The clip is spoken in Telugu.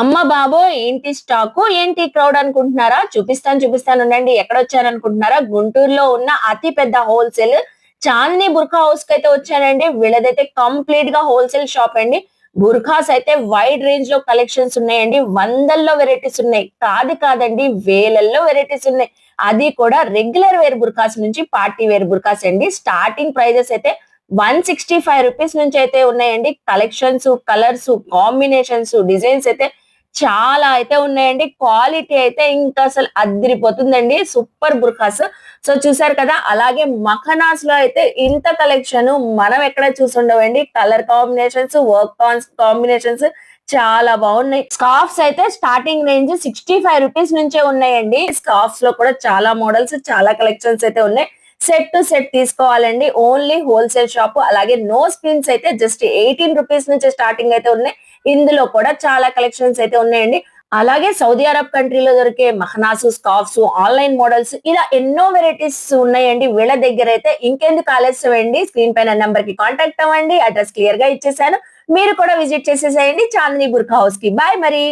అమ్మ బాబో ఏంటి స్టాక్? ఏంటి క్రౌడ్ అనుకుంటున్నారా? చూపిస్తాను చూపిస్తాను ఉండండి. ఎక్కడ వచ్చాను అనుకుంటున్నారా గుంటూరులో ఉన్న అతి పెద్ద హోల్సేల్ చాందిని బుర్ఖా హౌస్కి అయితే వచ్చానండి. వీళ్ళదైతే కంప్లీట్గా హోల్సేల్ షాప్ అండి. బుర్ఖాస్ అయితే వైడ్ రేంజ్లో కలెక్షన్స్ ఉన్నాయండి. వందల్లో వెరైటీస్ ఉన్నాయి. కాదు కాదండి వేలల్లో వెరైటీస్ ఉన్నాయి. అది కూడా రెగ్యులర్ వేర్ బుర్ఖాస్ నుంచి పార్టీ వేర్ బుర్ఖాస్ అండి. స్టార్టింగ్ ప్రైజెస్ అయితే వన్ సిక్స్టీ ఫైవ్ రూపీస్ నుంచి అయితే ఉన్నాయండి. కలెక్షన్స్ కలర్స్ కాంబినేషన్స్ డిజైన్స్ అయితే చాలా అయితే ఉన్నాయండి. క్వాలిటీ అయితే ఇంకా అసలు అదిరిపోతుందండి సూపర్ బుర్ఖాస్. సో చూసారు కదా అలాగే మఖనాస్లో అయితే ఇంత కలెక్షన్ మనం ఎక్కడ చూసుండవండి. కలర్ కాంబినేషన్స్ వర్క్ కాంబినేషన్స్ చాలా బాగున్నాయి. స్కార్ఫ్స్ అయితే starting range sixty five rupees నుంచే ఉన్నాయండి. స్కార్ఫ్స్లో కూడా చాలా మోడల్స్ చాలా కలెక్షన్స్ అయితే ఉన్నాయి. సెట్ టు సెట్ తీసుకోవాలండి. Only wholesale shop. అలాగే నో స్పిన్స్ అయితే జస్ట్ ఎయిటీన్ రూపీస్ నుంచి స్టార్టింగ్ అయితే ఉన్నాయి. ఇందులో కూడా చాలా కలెక్షన్స్ అయితే ఉన్నాయండి. అలాగే సౌదీ అరబ్ కంట్రీలో దొరికే మహనాసు స్కార్ఫ్స్ ఆన్లైన్ మోడల్స్ ఇలా ఎన్నో వెరైటీస్ ఉన్నాయండి. వీళ్ళ దగ్గర అయితే ఇంకెందుకు ఆలస్యం అండి? స్క్రీన్ పైన నెంబర్కి కాంటాక్ట్ అవ్వండి. అడ్రస్ క్లియర్గా ఇచ్చేసాను. మీరు కూడా విజిట్ చేసేసేయండి. చాందిని బుర్ఖా హౌస్కి. బాయ్ మరి.